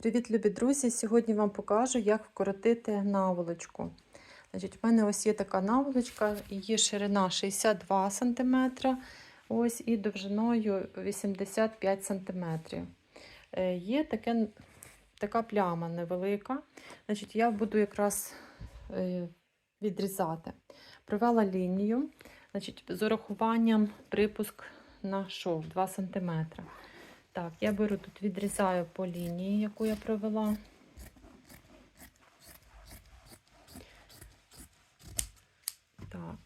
Привіт, любі друзі! Сьогодні вам покажу, як вкоротити наволочку. Значить, У мене ось є така наволочка, її ширина 62 см, ось і довжиною 85 см. Е, Є таке, така пляма невелика. Значить, Я буду якраз е, відрізати. Провела лінію, значить, з урахуванням припуск на шов 2 см. Так, я беру тут, відрізаю по лінії, яку я провела. Так.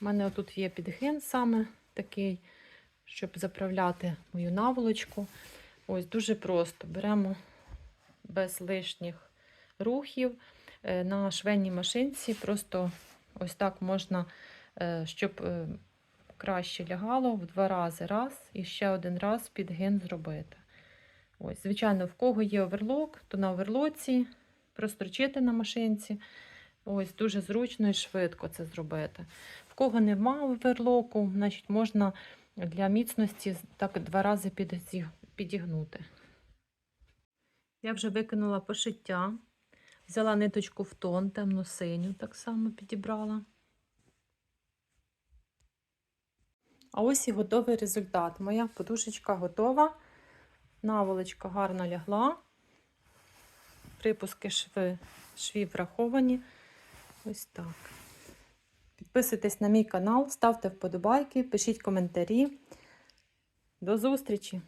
У мене тут є підгин саме такий, щоб заправляти мою наволочку. Ось дуже просто. Беремо без лишніх рухів е, на швейній машинці. Просто ось так можна, е, щоб е, краще лягало в два рази раз і ще один раз підгин зробити. Ось, Звичайно, в кого є оверлок, то на оверлоці прострочити на машинці. Ось Дуже зручно і швидко це зробити. В кого нема оверлоку, значить можна для міцності так два рази підігнути. Я вже викинула пошиття, взяла ниточку в тон, темно синю, так само підібрала. А ось і готовий результат. Моя подушечка готова, наволочка гарно лягла, припуски шви, швів враховані. Ось так. Підписуйтесь на мій канал, ставте вподобайки, пишіть коментарі. До зустрічі!